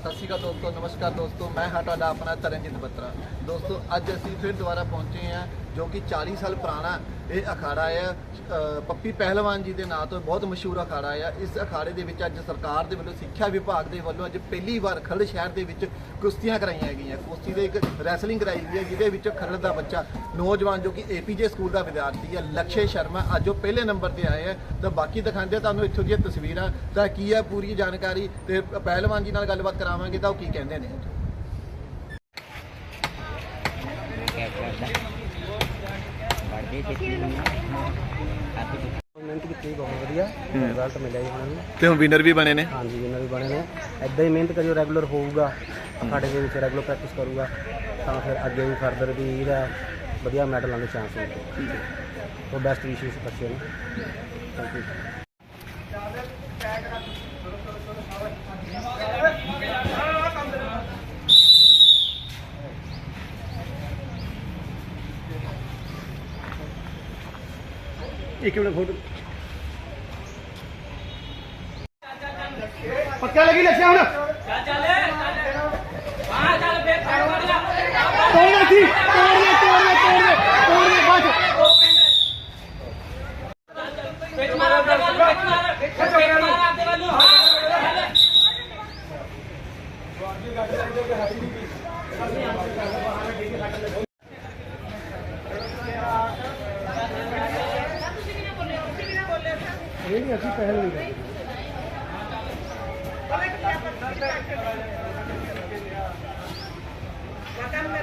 ਸਤਿ ਸ਼੍ਰੀ ਅਕਾਲ ਦੋਸਤੋ, ਨਮਸਕਾਰ ਦੋਸਤੋ, ਮੈਂ ਹਾਂ ਤੁਹਾਡਾ ਆਪਣਾ ਤਰਨਜੀਤ ਬੱਤਰਾ। ਦੋਸਤੋ, ਅੱਜ ਅਸੀਂ ਫਿਰ ਦੁਬਾਰਾ ਪਹੁੰਚੇ ਹਾਂ ਜੋ ਕਿ 40 ਸਾਲ ਪੁਰਾਣਾ ਇਹ ਅਖਾੜਾ ਹੈ। ਪੱਪੀ ਪਹਿਲਵਾਨ ਜੀ ਦੇ ਨਾਂ ਤੋਂ ਬਹੁਤ ਮਸ਼ਹੂਰ ਅਖਾੜਾ ਆ ਇਸ ਅਖਾੜੇ ਦੇ ਵਿੱਚ ਅੱਜ ਸਰਕਾਰ ਦੇ ਵੱਲੋਂ ਸਿੱਖਿਆ ਵਿਭਾਗ ਦੇ ਵੱਲੋਂ ਅੱਜ ਪਹਿਲੀ ਵਾਰ ਖਰੜ ਸ਼ਹਿਰ ਦੇ ਵਿੱਚ ਕੁਸ਼ਤੀਆਂ ਕਰਾਈਆਂ ਗਈਆਂ। ਕੁਸ਼ਤੀ ਦੇ ਇੱਕ ਰੈਸਲਿੰਗ ਕਰਾਈ ਗਈ ਹੈ, ਜਿਹਦੇ ਵਿੱਚ ਖਰੜ ਦਾ ਬੱਚਾ ਨੌਜਵਾਨ ਜੋ ਕਿ ਏਪੀਜੇ ਸਕੂਲ ਦਾ ਵਿਦਿਆਰਥੀ ਹੈ, ਲਕਸ਼ੇ ਸ਼ਰਮਾ ਅੱਜ ਉਹ ਪਹਿਲੇ ਨੰਬਰ ਤੇ ਆਏ ਹੈ। ਤਾਂ ਬਾਕੀ ਦਿਖਾਉਂਦੇ ਤੁਹਾਨੂੰ ਇੱਥੋਂ ਦੀਆਂ ਤਸਵੀਰਾਂ। ਤਾਂ ਕੀ ਹੈ ਪੂਰੀ ਜਾਣਕਾਰੀ ਤੇ ਪਹਿਲਵਾਨ ਜੀ ਨਾਲ ਗੱਲਬਾਤ ਕਰਾਵਾਂਗੇ, ਤਾਂ ਉਹ ਕੀ ਕਹਿੰਦੇ ਨੇ? ਮਿਹਨਤ ਕੀਤੀ ਬਹੁਤ ਵਧੀਆ ਰਿਜ਼ਲਟ ਮਿਲਿਆ ਜੀ ਉਹਨਾਂ ਨੂੰ ਤੇ ਹੁਣ ਵਿਨਰ ਵੀ ਬਣੇ ਨੇ? ਹਾਂਜੀ ਇਹਨਾਂ ਵੀ ਬਣੇ ਨੇ। ਐਦਾਂ ਹੀ ਮਿਹਨਤ ਕਰਿਓ ਰੈਗੂਲਰ ਹੋਊਗਾ। ਸਾਡੇ ਦੇ ਵਿੱਚ ਰੈਗੂਲਰ ਪ੍ਰੈਕਟਿਸ ਕਰੂਗਾ। ਤਾਂ ਫਿਰ ਅੱਗੇ ਵੀ ਫਰਦਰ ਵੀ ਇਹਦਾ ਵਧੀਆ ਮੈਡਲ ਆਉਣ ਦੇ ਚਾਂਸ ਹੋਣਗੇ ਉਹ ਬੈਸਟ ਵਿਸ਼ੇਸ ਬੱਚੇ ਨੇ। ਥੈਂਕ ਯੂ ਇੱਕ ਮਿੰਟ ਫੋਟੋ। ਪੱਕਾ ਲੱਗੀ ਲੱਛਿਆ ਹੁਣ? ਚੱਲ ਚੱਲ। ਹਾਂ ਚੱਲ ਫੇਰ ਤੋੜ ਦੇ ਤੋੜ ਦੇ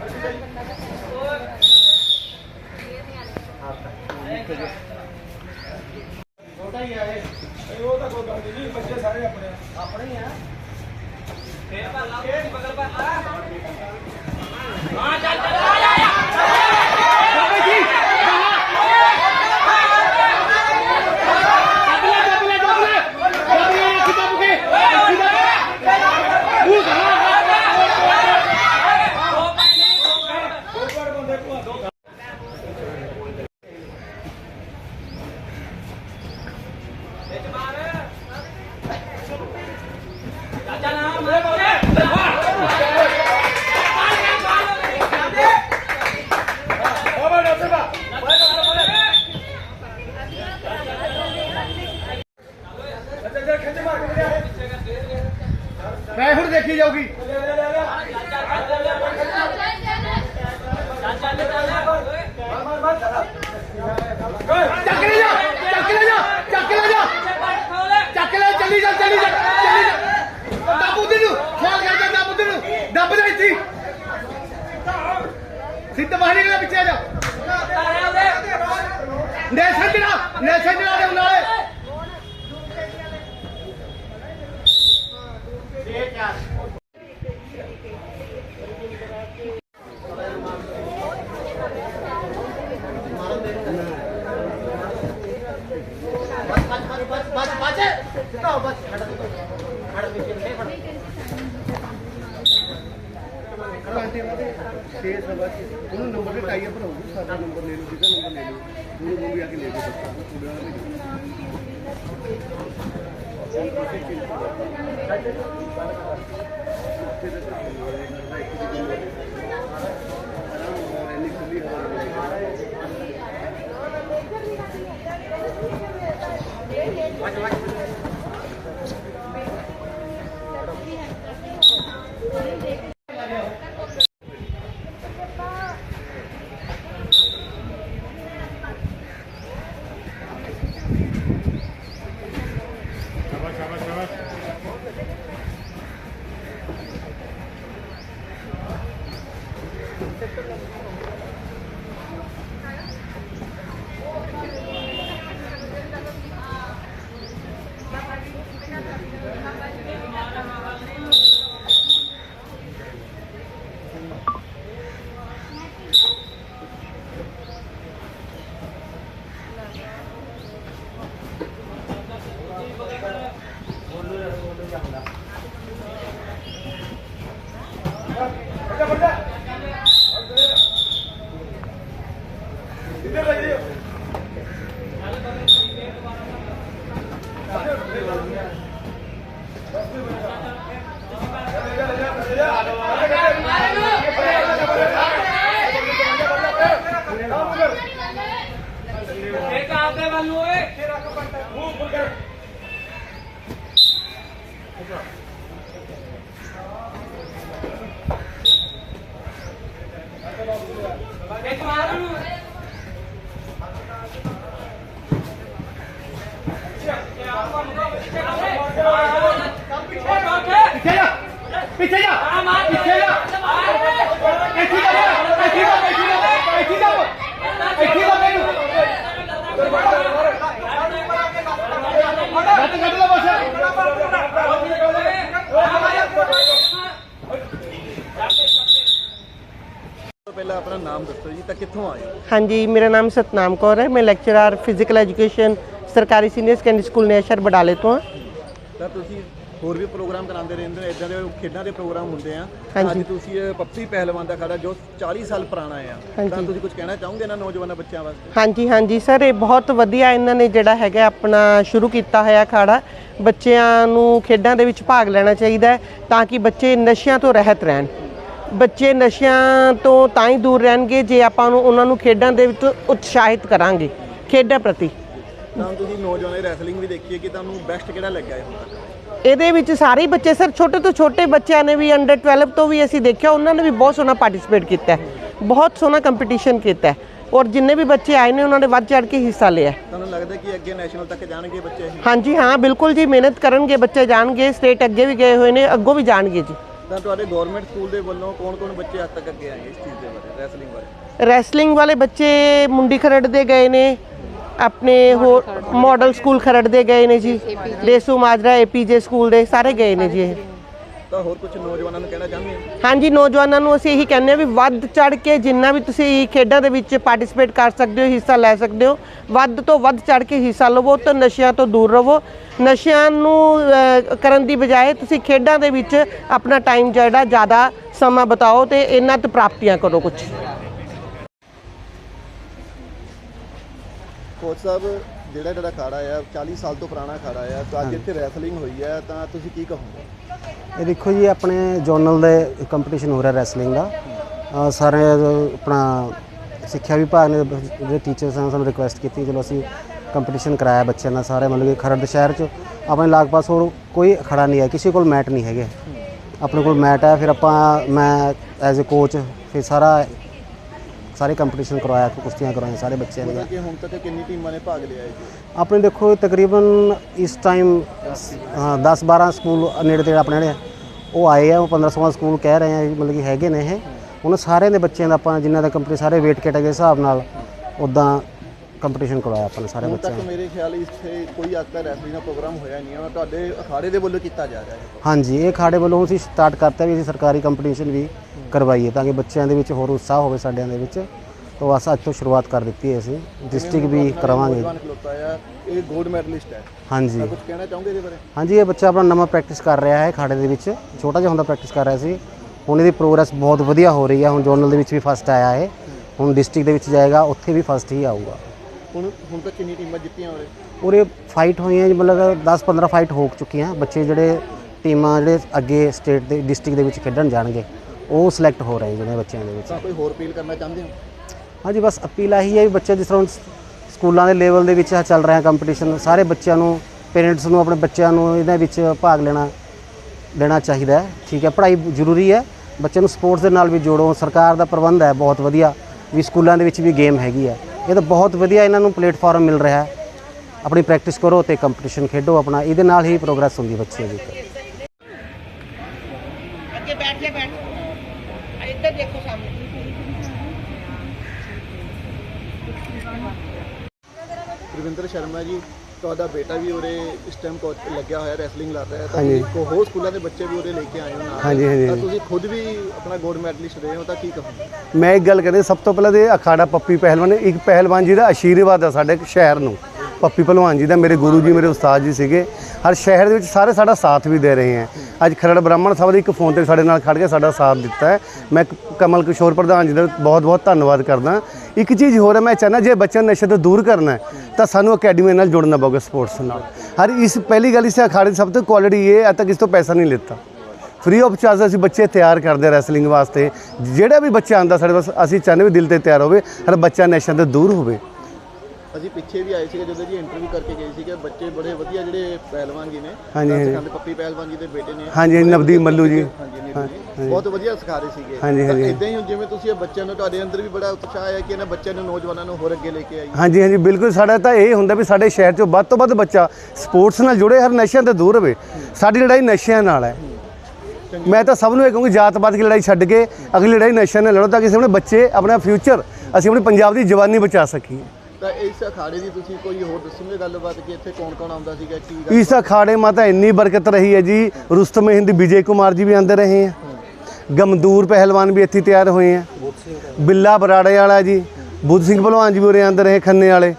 ਪੱਕਾ ਕਰੀ ਨਹੀਂ ਨਹੀਂ ਨਹੀਂ ਘੁੰਮ ਜਾ ਪੱਕਾ ਕਰੀ ਪੁੱਤ ਜੇ ਕਰੂਗਾ ਮੈਂ ਹੁਣ ਦੇਖੀ ਜਾਊਗੀ। ਚੱਕ ਲੈ ਜਾ, ਚੱਕ ਲੈ ਜਾ, ਚੱਕ ਲੈ ਜਾ। ਚੱਕ ਲੈ, ਚੱਲੀ ਜਾ ਚੱਲੀ ਜਾ ਚੱਲੀ ਜਾ। ਦੱਬ ਉਧਰ ਨੂੰ, ਖੋਲ ਕਰ ਦੇ ਦੱਬ ਉਧਰ ਨੂੰ। ਦੱਬ ਜਾ ਇੱਥੇ। ਸਿੱਧ ਬਾਹਰ ਨਿਕਲੇ ਪਿੱਛੇ ਆ ਜਾ। ਨੈਸ਼ਨ ਜਣਾ ਨੈਸ਼ਨ ਜਣਾ ਦੇ ਨਾਲੇ। ਘੰਟੇ ਬਾਅਦ 6 ਸਵਾ ਛੇ ਉਹਨੂੰ ਨੰਬਰ ਤੇ ਟਾਈ ਅਪ ਰਹੂਗੀ ਸਾਡਾ ਨੰਬਰ ਲੈ ਲਓ ਜਿਹਦਾ ਨੰਬਰ ਲੈ ਲਓ ਉਹਨੂੰ ਉਹ ਵੀ ਆ ਕੇ ਲੈ ਕੇ ਬੱਚਾ ਕੁੜੀ ਵਾਲਾ ਲੈ ਲਓ ਵਾਹ ਵਾਹ পিছিয়ে যা পিছিয়ে যা Gracias. ਪਹਿਲਾਂ ਆਪਣਾ ਨਾਮ ਦੱਸੋ ਜੀ ਤਾਂ ਕਿੱਥੋਂ ਆਏ ਹੋ? ਹਾਂਜੀ ਮੇਰਾ ਨਾਮ ਸਤਨਾਮ ਕੌਰ ਹੈ। ਮੈਂ ਲੈਕਚਰਰ ਫਿਜ਼ੀਕਲ ਐਜੂਕੇਸ਼ਨ ਸਰਕਾਰੀ ਸੀਨੀਅਰ ਸੈਕੰਡਰੀ ਸਕੂਲ ਨੇਸ਼ਰ ਬਡਾਲੇ ਤੋਂ ਹਾਂ। ਤਾਂ ਤੁਸੀਂ ਹੋਰ ਵੀ ਪ੍ਰੋਗਰਾਮ ਕਰਾਉਂਦੇ ਰਹਿੰਦੇ ਹੋ ਇਦਾਂ ਦੇ ਖੇਡਾਂ ਦੇ ਪ੍ਰੋਗਰਾਮ ਹੁੰਦੇ ਆ। ਅੱਜ ਤੁਸੀਂ ਇਹ ਪੱਪੀ ਪਹਿਲਵਾਨ ਦਾ ਖੜਾ ਜੋ 40 ਸਾਲ ਪੁਰਾਣਾ ਆ। ਤਾਂ। ਤੁਸੀਂ ਕੁਝ ਕਹਿਣਾ ਚਾਹੋਗੇ ਨਾ ਨੌਜਵਾਨਾਂ ਬੱਚਿਆਂ ਵਾਸਤੇ? ਹਾਂਜੀ ਹਾਂਜੀ ਸਰ ਇਹ ਬਹੁਤ ਵਧੀਆ ਇਹਨਾਂ ਨੇ ਜਿਹੜਾ ਹੈਗਾ ਆਪਣਾ ਸ਼ੁਰੂ ਕੀਤਾ ਹੋਇਆ ਅਖਾੜਾ ਬੱਚਿਆਂ ਨੂੰ ਖੇਡਾਂ ਦੇ ਵਿੱਚ ਭਾਗ ਲੈਣਾ ਚਾਹੀਦਾ ਤਾਂ ਕਿ ਬੱਚੇ ਨਸ਼ਿਆਂ ਤੋਂ ਰਹਿਤ ਰਹਿਣ। ਬੱਚੇ ਨਸ਼ਿਆਂ ਤੋਂ ਤਾਂ ਹੀ ਦੂਰ ਰਹਿਣਗੇ ਜੇ ਆਪਾਂ ਨੂੰ ਉਹਨਾਂ ਨੂੰ ਖੇਡਾਂ ਦੇ ਵਿੱਚ ਉਤਸ਼ਾਹਿਤ ਕਰਾਂਗੇ ਖੇਡਾਂ ਪ੍ਰਤੀ। ਤਾਂ ਤੁਸੀਂ ਨੌਜਵਾਨਾਂ ਰੈਸਲਿੰਗ ਵੀ ਦੇਖੀ ਹੈ ਕਿ ਤੁਹਾਨੂੰ ਬੈਸਟ ਕਿਹੜਾ ਲੱਗਿਆ ਹੈ ਹੁਣ ਤੱਕ? ਇਹਦੇ ਵਿੱਚ ਸਾਰੇ ਬੱਚੇ ਸਰ ਛੋਟੇ ਤੋਂ ਛੋਟੇ ਬੱਚਿਆਂ ਨੇ ਵੀ ਅੰਡਰ 12 ਤੋਂ ਵੀ ਅਸੀਂ ਦੇਖਿਆ ਉਹਨਾਂ ਨੇ ਵੀ ਬਹੁਤ ਸੋਹਣਾ ਪਾਰਟਿਸਿਪੇਟ ਕੀਤਾ ਹੈ ਬਹੁਤ ਸੋਹਣਾ ਕੰਪੀਟੀਸ਼ਨ ਕੀਤਾ ਹੈ ਔਰ ਜਿੰਨੇ ਵੀ ਬੱਚੇ ਆਏ ਨੇ ਉਹਨਾਂ ਨੇ ਵੱਧ ਚੜ ਕੇ ਹਿੱਸਾ ਲਿਆ। ਤੁਹਾਨੂੰ ਲੱਗਦਾ ਕਿ ਅੱਗੇ ਨੈਸ਼ਨਲ ਤੱਕ ਜਾਣਗੇ ਬੱਚੇ ਹਾਂਜੀ ਹਾਂ ਬਿਲਕੁਲ ਜੀ ਮਿਹਨਤ ਕਰਨਗੇ ਬੱਚੇ ਜਾਣਗੇ ਸਟੇਟ ਅੱਗੇ ਵੀ ਗਏ ਹੋਏ ਨੇ ਅੱਗੋਂ ਵੀ ਜਾਣਗੇ ਜੀ। ਤਾਂ ਤੁਹਾਡੇ ਗਵਰਨਮੈਂਟ ਸਕੂਲ ਦੇ ਵੱਲੋਂ ਕੌਣ-ਕੌਣ ਬੱਚੇ ਅੱਜ ਤੱਕ ਅੱਗੇ ਆਏ ਇਸ ਚੀਜ਼ ਦੇ ਬਾਰੇ ਰੈਸਲਿੰਗ ਬਾਰੇ? ਰੈਸਲਿੰਗ ਵਾਲੇ ਬੱਚੇ ਮੁੰਡੀ ਖਰੜ ਦੇ ਗਏ ਨੇ ਆਪਣੇ ਹੋਰ ਮਾਡਲ ਸਕੂਲ ਖਰੜ ਦੇ ਗਏ ਨੇ ਜੀ ਦੇਸੂ ਮਾਜਰਾ ਏਪੀਜੇ ਸਕੂਲ ਦੇ ਸਾਰੇ ਗਏ ਨੇ ਜੀ ਇਹ। ਤਾਂ ਹੋਰ ਕੁਝ ਨੌਜਵਾਨਾਂ ਨੂੰ ਕਹਿਣਾ ਚਾਹੁੰਦੇ ਹੋ? ਹਾਂਜੀ ਨੌਜਵਾਨਾਂ ਨੂੰ ਅਸੀਂ ਇਹੀ ਕਹਿੰਦੇ ਹਾਂ ਵੀ ਵੱਧ ਚੜ ਕੇ ਜਿੰਨਾ ਵੀ ਤੁਸੀਂ ਖੇਡਾਂ ਦੇ ਵਿੱਚ ਪਾਰਟਿਸਿਪੇਟ ਕਰ ਸਕਦੇ ਹੋ ਹਿੱਸਾ ਲੈ ਸਕਦੇ ਹੋ ਵੱਧ ਤੋਂ ਵੱਧ ਚੜ ਕੇ ਹਿੱਸਾ ਲਵੋ ਤੇ ਨਸ਼ਿਆਂ ਤੋਂ ਦੂਰ ਰਹੋ। ਨਸ਼ਿਆਂ ਨੂੰ ਕਰਨ ਦੀ ਬਜਾਏ ਤੁਸੀਂ ਖੇਡਾਂ ਦੇ ਵਿੱਚ ਆਪਣਾ ਟਾਈਮ ਜਿਹੜਾ ਜ਼ਿਆਦਾ ਸਮਾਂ ਬਿਤਾਓ ਤੇ ਇਹਨਾਂ ਤੋਂ ਪ੍ਰਾਪਤੀਆਂ ਕਰੋ ਕੁਝ ਕੋਚ ਸਾਹਿਬ ਜਿਹੜਾ ਜਿਹੜਾ ਅਖਾੜਾ ਆ 40 ਸਾਲ ਤੋਂ ਪੁਰਾਣਾ ਅਖਾੜਾ ਆ ਤਾਂ ਅੱਜ ਇੱਥੇ ਰੈਸਲਿੰਗ ਹੋਈ ਹੈ ਤਾਂ ਤੁਸੀਂ ਕੀ ਕਹੋਗੇ? ਇਹ ਦੇਖੋ ਜੀ ਆਪਣੇ ਜੋਨਲ ਦੇ ਕੰਪੀਟੀਸ਼ਨ ਹੋ ਰਿਹਾ ਰੈਸਲਿੰਗ ਦਾ। ਸਾਰੇ ਆਪਣਾ ਸਿੱਖਿਆ ਵਿਭਾਗ ਨੇ ਜਿਹੜੇ ਟੀਚਰਸ ਹਨ ਸਾਨੂੰ ਰਿਕੁਐਸਟ ਕੀਤੀ ਚਲੋ ਅਸੀਂ ਕੰਪੀਟੀਸ਼ਨ ਕਰਾਇਆ ਬੱਚਿਆਂ ਨਾਲ ਸਾਰੇ ਮਤਲਬ ਕਿ ਖਰੜ ਸ਼ਹਿਰ ਚ ਆਪਣੇ ਲਾਗ ਪਾਸ ਹੋਰ ਕੋਈ ਖੜਾ ਨਹੀਂ ਹੈ ਕਿਸੇ ਕੋਲ ਮੈਟ ਨਹੀਂ ਹੈਗੇ। ਆਪਣੇ ਕੋਲ ਮੈਟ ਹੈ ਫਿਰ ਆਪਾਂ ਮੈਂ ਐਜ਼ ਅ ਕੋਚ ਫਿਰ ਸਾਰਾ ਸਾਰੇ ਕੰਪੀਟੀਸ਼ਨ ਕਰਵਾਇਆ ਕੁਸ਼ਤੀਆਂ ਕਰਵਾਈਆਂ ਸਾਰੇ ਬੱਚਿਆਂ ਕਿ ਹੁਣ ਤੱਕ ਕਿੰਨੀ ਟੀਮਾਂ ਨੇ ਭਾਗ ਲਿਆ ਹੈ ਜੀ ਆਪਣੇ ਦੇਖੋ ਤਕਰੀਬਨ ਇਸ ਟਾਈਮ 10 12 ਸਕੂਲ ਨੇੜੇ ਤੇੜੇ ਆਪਣੇ ਜਿਹੜੇ ਉਹ ਆਏ ਆ ਉਹ 15 16 ਸਕੂਲ ਕਹਿ ਰਹੇ ਆ ਮਤਲਬ ਕਿ ਹੈਗੇ ਨੇ ਇਹ। ਉਹਨਾਂ ਸਾਰਿਆਂ ਦੇ ਬੱਚਿਆਂ ਦਾ ਆਪਾਂ ਜਿਨ੍ਹਾਂ ਦਾ ਕੰਪਨੀ ਸਾਰੇ ਵੇਟ ਕੈਟਾਗਰੀ ਦੇ ਹਿਸਾਬ ਨਾਲ ਉਦਾਂ ਕੰਪੀਟੀਸ਼ਨ ਕਰਵਾਇਆ ਆਪਾਂ ਨੇ ਸਾਰੇ ਹੁਣ ਬੱਚਿਆਂ ਤੱਕ ਨੂੰ। ਮੇਰੇ ਖਿਆਲ ਇੱਥੇ ਕੋਈ ਅੱਜ ਤੱਕ ਰੈਸਲਿੰਗ ਦਾ ਪ੍ਰੋਗਰਾਮ ਹੋਇਆ ਨਹੀਂ ਹੈ। ਤੁਹਾਡੇ ਅਖਾੜੇ ਦੇ ਵੱਲੋਂ ਕੀਤਾ ਜਾ ਰਿਹਾ ਹੈ। ਹਾਂਜੀ ਇਹ ਖਾੜੇ ਵੱਲੋਂ ਅਸੀਂ ਸਟਾਰਟ ਕਰਤਾ ਵੀ ਅਸੀਂ ਸਰਕਾਰੀ ਕੰਪੀਟੀਸ਼ਨ ਵੀ ਕਰਵਾਈਏ ਤਾਂ ਕਿ ਬੱਚਿਆਂ ਦੇ ਵਿੱਚ ਹੋਰ ਉਤਸ਼ਾਹ ਹੋਵੇ ਸਾਡਿਆਂ ਦੇ ਵਿੱਚ। ਤਾਂ ਬਸ ਅੱਜ ਤੋਂ ਸ਼ੁਰੂਆਤ ਕਰ ਦਿੱਤੀ ਹੈ ਅਸੀਂ। ਡਿਸਟ੍ਰਿਕਟ ਵੀ ਕਰਾਵਾਂਗੇ। ਨੌਜਵਾਨ ਖਲੋਤਾ ਆ ਇਹ 골ਡ ਮੈਡਲਿਸਟ ਹੈ। ਹਾਂਜੀ। ਤਾਂ ਕੁਝ ਕਹਿਣਾ ਚਾਹੋਗੇ ਇਹਦੇ ਬਾਰੇ? ਹਾਂਜੀ ਇਹ ਬੱਚਾ ਆਪਣਾ ਨਵਾਂ ਪ੍ਰੈਕਟਿਸ ਕਰ ਰਿਹਾ ਹੈ ਖਾੜੇ ਦੇ ਵਿੱਚ। ਛੋਟਾ ਜਿਹਾ ਹੁੰਦਾ ਪ੍ਰੈਕਟਿਸ ਕਰ ਰਿਹਾ ਸੀ। ਹੁਣ ਇਹਦੀ ਪ੍ਰੋਗਰੈਸ ਬਹੁਤ ਵਧੀਆ ਹੋ ਰਹੀ ਹੈ। ਹੁਣ ਜੋਨਲ ਦੇ ਵਿੱਚ ਵੀ ਫਸਟ ਆਇਆ ਹੈ ਹੁਣ ਡਿਸਟ੍ਰਿਕਟ ਦੇ ਵਿੱਚ ਜਾਏਗਾ ਉੱਥੇ ਵੀ ਫਸਟ ਹੀ ਆਊਗਾ। ਹੁਣ ਹੁਣ ਤੱਕ ਕਿੰਨੀ ਟੀਮਾਂ ਜਿੱਤੀਆਂ ਹੋਰੇ ਉਰੇ ਫਾਈਟ ਹੋਈਆਂ ਜੀ ਮਤਲਬ 10 15 ਫਾਈਟ ਹੋ ਚੁੱਕੀਆਂ। ਬੱਚੇ ਜਿਹੜੇ ਟੀਮਾਂ ਜਿਹੜੇ ਅੱਗੇ ਸਟੇਟ ਦੇ ਡਿਸਟ੍ਰਿਕਟ ਦੇ ਵਿੱਚ ਖੇਡਣ ਜਾਣਗੇ ਉਹ ਸਿਲੈਕਟ ਹੋ ਰਹੇ ਜਿਹੜੇ ਬੱਚਿਆਂ ਦੇ ਵਿੱਚ। ਤਾਂ ਕੋਈ ਹੋਰ ਅਪੀਲ ਕਰਨਾ ਚਾਹੁੰਦੇ ਹੋ? ਹਾਂਜੀ ਬਸ ਅਪੀਲ ਆਹੀ ਹੈ ਵੀ ਬੱਚੇ ਜਿਸ ਤਰ੍ਹਾਂ ਹੁਣ ਸਕੂਲਾਂ ਦੇ ਲੈਵਲ ਦੇ ਵਿੱਚ ਆਹ ਚੱਲ ਰਿਹਾ ਕੰਪੀਟੀਸ਼ਨ ਸਾਰੇ ਬੱਚਿਆਂ ਨੂੰ ਪੇਰੈਂਟਸ ਨੂੰ ਆਪਣੇ ਬੱਚਿਆਂ ਨੂੰ ਇਹਦੇ ਵਿੱਚ ਭਾਗ ਲੈਣਾ ਲੈਣਾ ਚਾਹੀਦਾ ਹੈ। ਠੀਕ ਹੈ ਪੜ੍ਹਾਈ ਜ਼ਰੂਰੀ ਹੈ। ਬੱਚੇ ਨੂੰ ਸਪੋਰਟਸ ਦੇ ਨਾਲ ਵੀ ਜੋੜੋ। ਸਰਕਾਰ ਦਾ ਪ੍ਰਬੰਧ ਹੈ ਬਹੁਤ ਵਧੀਆ। ਵੀ ਸਕੂਲਾਂ ਦੇ ਵਿੱਚ ਵੀ ਗੇਮ ਹੈਗੀ ਹੈ। ਇਹ ਤਾਂ ਬਹੁਤ ਵਧੀਆ ਇਹਨਾਂ ਨੂੰ ਪਲੇਟਫਾਰਮ ਮਿਲ ਰਿਹਾ ਹੈ। ਆਪਣੀ ਪ੍ਰੈਕਟਿਸ ਕਰੋ ਤੇ ਕੰਪੀਟੀਸ਼ਨ ਖੇਡੋ ਆਪਣਾ ਇਹਦੇ ਨਾਲ ਹੀ ਪ੍ਰੋਗਰੈਸ ਹੁੰਦੀ ਬੱਚੇ ਦੀ। ਅੱਗੇ ਬੈਠ ਜਾ ਬੈਠ। ਇੱਧਰ ਦੇਖੋ ਸਾਹਮਣੇ। ਰਵਿੰਦਰ ਸ਼ਰਮਾ ਜੀ ਤੁਹਾਡਾ ਬੇਟਾ ਵੀ ਉਰੇ ਇਸ ਟਾਈਮ ਕੋਚ ਲੱਗਿਆ ਹੋਇਆ ਰੈਸਲਿੰਗ ਲੜ ਰਿਹਾ ਹੈ ਤਾਂ ਹਾਂਜੀ। ਕੋ ਹੋਰ ਸਕੂਲਾਂ ਦੇ ਬੱਚੇ ਵੀ ਉਰੇ ਲੈ ਕੇ ਆਏ ਹੋ ਨਾਲ ਹਾਂਜੀ, ਹਾਂਜੀ, ਤਾਂ ਹਾਂਜੀ। ਤੁਸੀਂ ਖੁਦ ਵੀ ਆਪਣਾ 골ਡ ਮੈਡਲਿਸਟ ਰਹੇ ਹੋ ਤਾਂ ਕੀ ਕਹੋਗੇ ਮੈਂ ਇੱਕ ਗੱਲ ਕਹਿੰਦੇ ਸਭ ਤੋਂ ਪਹਿਲਾਂ ਤੇ ਅਖਾੜਾ ਪੱਪੀ ਪਹਿਲਵਾਨ ਇੱਕ ਪਹਿਲਵਾਨ ਜੀ ਦਾ ਆਸ਼ੀਰਵਾਦ ਹੈ ਸਾਡੇ ਸ਼ਹਿਰ ਨੂੰ ਪੱਪੀ ਭਲਵਾਨ ਜੀ ਦਾ ਮੇਰੇ ਗੁਰੂ ਜੀ ਮੇਰੇ ਉਸਤਾਦ ਜੀ ਸੀਗੇ ਹਰ ਸ਼ਹਿਰ ਦੇ ਵਿੱਚ ਸਾਰੇ ਸਾਡਾ ਸਾਥ ਵੀ ਦੇ ਰਹੇ ਹੈ ਅੱਜ ਖਰੜ ਬ੍ਰਾਹਮਣ ਸਾਹਿਬ ਦੇ ਇੱਕ ਫੋਨ ਤੇ ਸਾਡੇ ਨਾਲ ਖੜ ਕੇ ਸਾਡਾ ਸਾਥ ਦਿੱਤਾ ਹੈ ਮੈਂ ਕਮਲ ਕਿਸ਼ੋਰ ਪ੍ਰਧਾਨ ਜੀ ਦਾ ਬਹੁਤ ਬਹੁਤ ਧੰਨਵਾਦ ਕਰਦਾ ਇੱਕ ਚੀਜ਼ ਹੋਰ ਹੈ ਮੈਂ ਚਾਹੁੰਦਾ ਜੇ ਬੱਚਿਆਂ ਨੂੰ ਨਸ਼ੇ ਤੋਂ ਦੂਰ ਕਰਨਾ ਹੈ ਤਾਂ ਸਾਨੂੰ ਅਕੈਡਮੀ ਨਾਲ ਜੁੜਨਾ ਪਊਗਾ ਸਪੋਰਟਸ ਨਾਲ ਹਰ ਇਸ ਪਹਿਲੀ ਗੱਲ ਇਸ ਅਖਾੜੇ ਸਭ ਤੋਂ ਕੁਆਲਿਟੀ ਇਹ ਹੈ ਤੱਕ ਇਸ ਤੋਂ ਪੈਸਾ ਨਹੀਂ ਲਿੱਤਾ ਫ੍ਰੀ ਆਫ ਚਾਰਜ ਅਸੀਂ ਬੱਚੇ ਤਿਆਰ ਕਰਦੇ ਰੈਸਲਿੰਗ ਵਾਸਤੇ ਜਿਹੜਾ ਵੀ ਬੱਚਾ ਆਂਦਾ ਸਾਡੇ ਪਾਸ ਅਸੀਂ ਚਾਹੁੰਦੇ ਵੀ ਦਿਲ ਤੇ ਤਿਆਰ ਹੋਵੇ ਹਰ ਬੱਚਾ ਨਸ਼ਿਆਂ ਤੋਂ ਦੂਰ ਹੋਵੇ ਅਸੀਂ ਪਿੱਛੇ ਵੀ ਆਏ ਸੀਗੇ ਜਦੋਂ ਜੀ ਇੰਟਰਵਿਊ ਕਰਕੇ ਗਏ ਸੀਗੇ। ਬੱਚੇ ਬੜੇ ਵਧੀਆ ਜਿਹੜੇ ਪਹਿਲਵਾਨ ਜੀ ਨੇ। ਹਾਂਜੀ, ਹਾਂਜੀ। ਪੱਪੀ ਪਹਿਲਵਾਨ ਜੀ ਦੇ ਬੇਟੇ ਨੇ। ਹਾਂਜੀ, ਨਵਦੀਪ ਵਧੀਆ ਮੱਲੂ ਜੀ। ਹਾਂਜੀ ਬਹੁਤ ਵਧੀਆ ਸਿਖਾ ਰਹੇ ਸੀਗੇ। ਹਾਂਜੀ, ਹਾਂਜੀ। ਇਦਾਂ ਹੀ ਜਿਵੇਂ ਤੁਸੀਂ ਇਹ ਬੱਚਿਆਂ ਨੂੰ ਤੁਹਾਡੇ ਅੰਦਰ ਵੀ ਬੜਾ ਉਤਸ਼ਾਹ ਹੈ ਕਿ ਇਹਨਾਂ ਬੱਚਿਆਂ ਨੂੰ ਨੌਜਵਾਨਾਂ ਨੂੰ ਹੋਰ ਅੱਗੇ ਲੈ ਕੇ ਆਈਏ। ਹਾਂਜੀ ਹਾਂਜੀ ਬਿਲਕੁਲ। ਸਾਡਾ ਤਾਂ ਇਹ ਹੁੰਦਾ ਵੀ ਸਾਡੇ ਸ਼ਹਿਰ 'ਚੋਂ ਵੱਧ ਤੋਂ ਵੱਧ ਬੱਚਾ ਸਪੋਰਟਸ ਨਾਲ ਜੁੜੇ ਹਰ ਨਸ਼ਿਆਂ ਤੋਂ ਦੂਰ ਰਹੇ। ਸਾਡੀ ਲੜਾਈ ਨਸ਼ਿਆਂ ਨਾਲ ਹੈ। ਮੈਂ ਤਾਂ ਸਭ ਨੂੰ ਇਹ ਕਹੂੰਗੀ ਜਾਤ-ਪਾਤ ਦੀ ਲੜਾਈ ਛੱਡ ਕੇ ਅਗਲੀ ਲੜਾਈ ਨਸ਼ਿਆਂ ਨਾਲ ਲੜੋ ਤਾਂ ਕਿ ਅਸੀਂ ਆਪਣੇ ਬੱਚੇ ਆਪਣਾ ਫਿਊਚਰ ਅਸੀਂ ਆਪਣੇ ਪੰਜਾਬ ਦੀ ਜਵਾਨੀ ਬਚਾ ਸਕੀਏ। ਤਾਂ ਇਸ ਅਖਾੜੇ ਦੀ ਤੁਸੀਂ ਕੋਈ ਹੋਰ ਦੱਸੋਗੇ ਗੱਲਬਾਤ ਕਿ ਇੱਥੇ ਕੌਣ ਕੌਣ ਆਉਂਦਾ ਸੀਗਾ, ਕੀ ਗੱਲ ਇਸ ਅਖਾੜੇ ਮਾਤਾ ਇੰਨੀ ਬਰਕਤ ਰਹੀ ਹੈ ਜੀ ਰੁਸਤਮ ਹਿੰਦ ਵਿਜੇ ਕੁਮਾਰ ਜੀ ਵੀ ਆਂਦੇ ਰਹੇ ਹੈ। ਗਮਦੂਰ ਪਹਿਲਵਾਨ ਵੀ ਇੱਥੇ ਤਿਆਰ ਹੋਏ ਹੈ। ਬਿੱਲਾ ਬਰਾੜੇ ਵਾਲਾ ਜੀ, ਬੁੱਧ ਸਿੰਘ ਭਲਵਾਨ ਜੀ ਵੀ ਉਰੇ ਆਂਦੇ ਰਹੇ ਖੰਨੇ ਵਾਲੇ।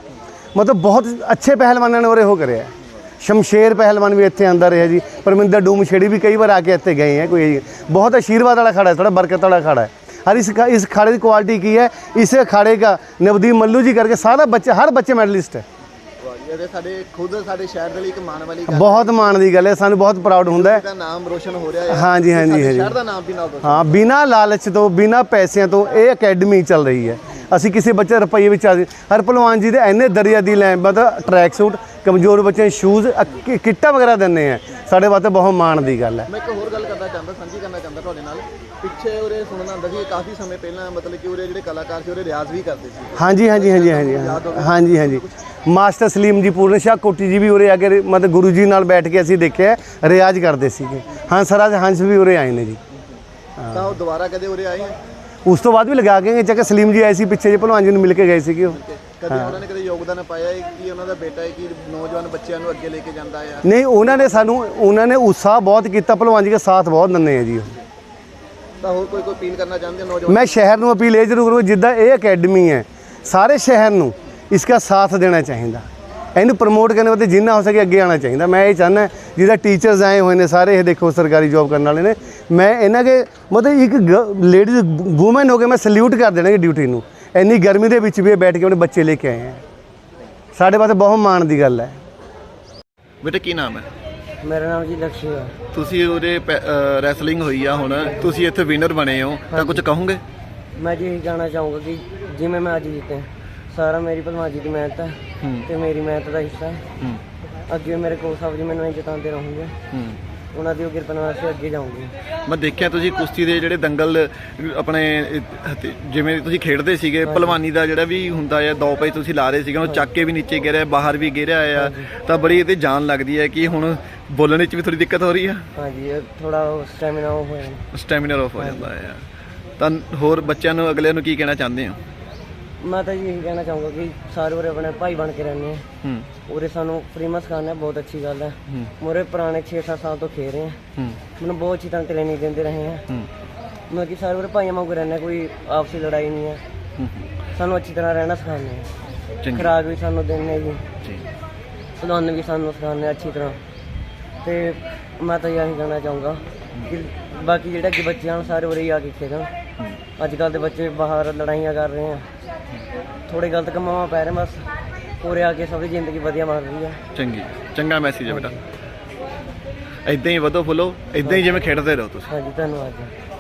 ਮਤਲਬ ਬਹੁਤ ਅੱਛੇ ਪਹਿਲਵਾਨਾਂ ਨੇ ਉਰੇ ਹੋ ਕਰਿਆ ਸ਼ਮਸ਼ੇਰ ਪਹਿਲਵਾਨ ਵੀ ਇੱਥੇ ਆਂਦਾ ਰਿਹਾ ਜੀ। ਪਰਮਿੰਦਰ ਡੂਮ ਛੇੜੀ ਵੀ ਕਈ ਵਾਰ ਆ ਕੇ ਇੱਥੇ ਗਏ ਹੈ, ਕੋਈ ਬਹੁਤ ਆਸ਼ੀਰਵਾਦ ਵਾਲਾ ਖੜਾ ਹੈ ਥੋੜਾ ਬਰਕਤ ਵਾਲਾ ਖੜਾ ਹੈ। हर इस इस अखाड़े की क्वालिटी की है इस अखाड़े का नवदीप मल्लू जी करके सारा बच्चे हर बच्चे मेडलिस्ट है ਇਹਦੇ ਸਾਡੇ ਖੁਦ ਸਾਡੇ ਸ਼ਹਿਰ ਦੇ ਲਈ ਇੱਕ ਮਾਣ ਵਾਲੀ ਗੱਲ ਬਹੁਤ ਮਾਣ ਦੀ ਗੱਲ ਹੈ ਸਾਨੂੰ ਬਹੁਤ ਪ੍ਰਾਊਡ ਹੁੰਦਾ ਹੈ ਦਾ ਨਾਮ ਰੋਸ਼ਨ ਹੋ ਰਿਹਾ ਹੈ ਹਾਂਜੀ ਹਾਂਜੀ ਸਾਡੇ ਹਾਂਜੀ ਸ਼ਹਿਰ ਦਾ ਨਾਮ ਵੀ ਨਾਲ ਦੱਸੋ ਹਾਂ ਬਿਨਾ ਲਾਲਚ ਤੋਂ ਬਿਨਾ ਪੈਸਿਆਂ ਤੋਂ ਇਹ ਅਕੈਡਮੀ ਚੱਲ ਰਹੀ ਹੈ ਅਸੀਂ ਕਿਸੇ ਬੱਚੇ ਰੁਪਈਏ ਵਿੱਚ ਆ ਹਰ ਭਲਵਾਨ ਜੀ ਦੇ ਐਨੇ ਦਰਿਆ ਦੀ ਲੈ ਮਤਲਬ ਟਰੈਕ ਸੂਟ ਕਮਜ਼ੋਰ ਬੱਚਿਆਂ ਨੂੰ ਸ਼ੂਜ਼ ਕਿੱਟਾਂ ਵਗੈਰਾ ਦਿੰਦੇ ਆ ਸਾਡੇ ਵਾਸਤੇ ਬਹੁਤ ਮਾਣ ਦੀ ਗੱਲ ਹੈ ਮੈਂ ਇੱਕ ਹੋਰ ਗੱਲ ਕਰਨਾ ਚਾਹੁੰਦਾ ਸਾਂਝੀ ਕਰਨਾ ਚਾਹੁੰਦਾ ਤੁਹਾਡੇ ਨਾਲ ਪਿੱਛੇ ਉਰੇ ਸੁਣਨਾ ਹੁੰਦਾ ਸੀ ਕਾਫੀ ਸਮੇਂ ਪਹਿਲਾਂ ਮਤਲਬ ਕਿ ਉਰੇ ਜਿਹੜੇ ਕਲਾਕਾਰ ਸੀ ਉਰੇ ਰਿਆਜ਼ ਵੀ ਕਰਦੇ ਸੀ। ਹਾਂਜੀ ਹਾਂਜੀ ਹਾਂਜੀ ਹਾਂਜੀ ਹਾਂਜੀ ਹਾਂਜੀ। ਮਾਸਟਰ ਸਲੀਮ ਜੀ ਪੂਰਨ ਸ਼ਾਹ ਕੋਟੀ ਜੀ ਵੀ ਉਰੇ ਆ ਕੇ ਮਤਲਬ ਗੁਰੂ ਜੀ ਨਾਲ ਬੈਠ ਕੇ ਅਸੀਂ ਦੇਖਿਆ ਰਿਆਜ਼ ਕਰਦੇ ਸੀਗੇ। ਹੰਸਰਾਜ ਹੰਸ ਵੀ ਉਰੇ ਆਏ ਨੇ ਜੀ। ਤਾਂ ਉਹ ਦੁਬਾਰਾ ਕਦੇ ਉਰੇ ਆਏ ਹੈ ਉਸ ਤੋਂ ਬਾਅਦ ਵੀ ਲਗਾ ਕੇ ਚੱਕ ਸਲੀਮ ਜੀ ਆਏ ਸੀ ਪਿੱਛੇ ਜੇ ਭਲਵਾਨ ਜੀ ਨੂੰ ਮਿਲ ਕੇ ਗਏ ਸੀਗੇ ਉਹ। ਕਦੇ ਉਹਨਾਂ ਨੇ ਕਦੇ ਯੋਗਦਾਨ ਪਾਇਆ ਹੈ ਕਿ ਉਹਨਾਂ ਦਾ ਬੇਟਾ ਹੈ ਕਿ ਨੌਜਵਾਨ ਬੱਚਿਆਂ ਨੂੰ ਅੱਗੇ ਲੈ ਕੇ ਜਾਂਦਾ ਹੈ? ਨਹੀਂ ਉਹਨਾਂ ਨੇ ਸਾਨੂੰ ਉਹਨਾਂ ਨੇ ਉਤਸ਼ਾਹ ਬਹੁਤ ਕੀਤਾ ਭਲਵਾਨ ਜੀ ਦਾ ਸਾਥ ਬਹੁਤ ਦਿੰਦੇ ਆ ਜੀ ਉਹ। ਤਾਂ ਹੋਰ ਕੋਈ ਕੋਈ ਅਪੀਲ ਕਰਨਾ ਚਾਹੁੰਦੇ ਨੌਜਵਾਨ? ਮੈਂ ਸ਼ਹਿਰ ਨੂੰ ਅਪੀਲ ਇਹ ਜ਼ਰੂਰ ਕਰੂੰ ਜਿੱਦਾਂ ਇਹ ਅਕੈਡਮੀ ਹੈ ਸਾਰੇ ਸ਼ਹਿਰ ਨੂੰ ਇਸका ਸਾਥ ਦੇਣਾ ਚਾਹੀਦਾ। ਇਹਨੂੰ ਪ੍ਰਮੋਟ ਕਰਨ ਵਾਸਤੇ ਜਿੰਨਾ ਹੋ ਸਕੇ ਅੱਗੇ ਆਉਣਾ ਚਾਹੀਦਾ। ਮੈਂ ਇਹ ਚਾਹੁੰਦਾ ਜਿਹਦਾ ਟੀਚਰਸ ਆਏ ਹੋਏ ਨੇ ਸਾਰੇ ਇਹ ਦੇਖੋ ਸਰਕਾਰੀ ਜੌਬ ਕਰਨ ਵਾਲੇ ਨੇ। ਮੈਂ ਇਹਨਾਂ ਕੇ ਮਤਲਬ ਇੱਕ ਲੇਡੀਜ਼ ਵੂਮਨ ਹੋ ਕੇ ਮੈਂ ਸਲੂਟ ਕਰ ਦੇਣਾ ਕਿ ਡਿਊਟੀ ਨੂੰ। ਇੰਨੀ ਗਰਮੀ ਦੇ ਵਿੱਚ ਵੀ ਇਹ ਬੈਠ ਕੇ ਆਪਣੇ ਬੱਚੇ ਲੈ ਕੇ ਆਏ ਹੈ ਸਾਡੇ ਵਾਸਤੇ ਬਹੁਤ ਮਾਣ ਦੀ ਗੱਲ ਹੈ। ਬੇਟਾ ਕੀ ਨਾਮ ਹੈ? ਮੇਰਾ ਨਾਮ ਜੀ ਲਕਸ਼ੀ ਹੈ ਤੁਸੀਂ ਉਰੇ ਰੈਸਲਿੰਗ ਹੋਈ ਆ ਹੁਣ। ਤੁਸੀਂ ਇੱਥੇ ਵਿਨਰ ਬਣੇ ਹੋ। ਤਾਂ ਕੁਝ ਕਹੋਗੇ? ਮੈਂ ਜੀ ਇਹੀ ਕਹਿਣਾ ਚਾਹੂੰਗਾ ਕਿ ਜਿਵੇਂ ਮੈਂ ਅੱਜ ਜਿੱਤਿਆ ਸਾਰਾ ਮੇਰੀ ਭਲਵਾਨ ਜੀ ਦੀ ਮਿਹਨਤ ਹੈ। ਤੇ ਮੇਰੀ ਮਿਹਨਤ ਦਾ ਹਿੱਸਾ ਹੈ ਹੂੰ। ਅੱਗੇ ਮੇਰੇ ਕੋਚ ਸਾਹਿਬ ਜੀ ਮੈਨੂੰ ਇਹ ਜਿਤਾਉਂਦੇ ਰਹੋਗੇ। ਹੂੰ। ਉਹਨਾਂ ਦੀ ਉਹ ਕਿਰਪਾ ਨਾਲ ਅਸੀਂ ਅੱਗੇ ਜਾਵਾਂਗੇ ਮੈਂ ਦੇਖਿਆ ਤੁਸੀਂ ਕੁਸ਼ਤੀ ਦੇ ਜਿਹੜੇ ਦੰਗਲ ਆਪਣੇ ਹਥ- ਜਿਵੇਂ ਤੁਸੀਂ ਖੇਡਦੇ ਸੀਗੇ ਪਹਿਲਵਾਨੀ ਦਾ ਜਿਹੜਾ ਵੀ ਹੁੰਦਾ ਹੈ ਦੋ ਪਈ ਤੁਸੀਂ ਲਾ ਰਹੇ ਸੀਗੇ ਉਹ ਚੱਕ ਕੇ ਵੀ ਨੀਚੇ ਗਿਰਿਆ ਬਾਹਰ ਵੀ ਗਿਰਿਆ ਆ। ਤਾਂ ਬੜੀ ਇਹਦੇ ਜਾਨ ਲੱਗਦੀ ਹੈ ਕਿ ਹੁਣ ਬੋਲਣ ਵਿੱਚ ਵੀ ਥੋੜੀ ਦਿੱਕਤ ਹੋ ਰਹੀ ਆ? ਹਾਂਜੀ ਥੋੜਾ ਸਟੈਮਿਨਾ ਉਹ ਹੋਇਆ ਸਟੈਮਿਨਾ ਆਫ ਹੋ ਜਾਂਦਾ ਆ ਤਾਂ ਹੋਰ ਬੱਚਿਆਂ ਨੂੰ ਅਗਲੇ ਨੂੰ ਕੀ ਕਹਿਣਾ ਚਾਹੁੰਦੇ ਹੋ? ਮੈਂ ਤਾਂ ਜੀ ਇਹੀ ਕਹਿਣਾ ਚਾਹੂੰਗਾ ਕਿ ਸਾਰੇ ਉਰੇ ਆਪਣੇ ਭਾਈ ਬਣ ਕੇ ਰਹਿੰਦੇ ਆ। ਹੂੰ। ਉਰੇ ਸਾਨੂੰ ਫ੍ਰੀਮਾ ਸਿਖਾਉਂਦੇ ਆ ਬਹੁਤ ਅੱਛੀ ਗੱਲ ਹੈ ਹੂੰ। ਮੋਰੇ ਪੁਰਾਣੇ 6-7 ਸਾਲ ਤੋਂ ਖੇਡ ਰਹੇ ਆ। ਹੂੰ। ਮੈਨੂੰ ਬਹੁਤ ਅੱਛੀ ਤਰ੍ਹਾਂ ਟ੍ਰੇਨਿੰਗ ਦਿੰਦੇ ਰਹੇ ਆ। ਹੂੰ। ਮਤਲਬ ਕਿ ਸਾਰੇ ਉਰੇ ਭਾਈਆਂ ਵਾਂਗੂ ਰਹਿੰਦੇ ਆ, ਕੋਈ ਆਪਸੀ ਲੜਾਈ ਨਹੀਂ ਹੈ ਹੂੰ। ਸਾਨੂੰ ਅੱਛੀ ਤਰ੍ਹਾਂ ਰਹਿਣਾ ਸਿਖਾਉਂਦੇ ਆ। ਚੰਗੀ। ਖੁਰਾਕ ਵੀ ਸਾਨੂੰ ਦਿੰਦੇ ਜੀ। ਜੀ। ਖਿਡੌਣੇ ਵੀ ਸਾਨੂੰ ਸਿਖਾਉਂਦੇ ਆ ਅੱਛੀ ਤਰ੍ਹਾਂ। ਤੇ ਮੈਂ ਤਾਂ ਇਹੀ ਕਹਿਣਾ ਚਾਹੂੰਗਾ ਕਿ ਬਾਕੀ ਜਿਹੜੇ ਅੱਗੇ ਬੱਚੇ ਹਨ ਸਾਰੇ ਉਰੇ ਹੀ ਆ ਕੇ ਖੇਡਣ। ਅੱਜ ਕੱਲ ਦੇ ਬੱਚੇ ਬਾਹਰ ਲੜਾਈਆਂ ਕਰ ਰਹੇ ਆ। ਥੋੜੇ ਗਲਤ ਕੰਮਾਂ ਪੈ ਰਹੇ ਬਸ ਉਰੇ ਆ ਕੇ ਸਭ ਦੀ ਜ਼ਿੰਦਗੀ ਵਧੀਆ ਬਣ ਰਹੀ ਆ। ਚੰਗੀ ਚੰਗਾ ਮੈਸੇਜ ਹੈ ਬੇਟਾ। ਇਦਾਂ ਹੀ ਵਧੋ ਫੁੱਲੋ ਇਦਾਂ ਹੀ ਜਿਵੇਂ ਖੇਡਦੇ ਰਹੋ ਤੁਸੀਂ। ਹਾਂਜੀ ਧੰਨਵਾਦ ਜੀ।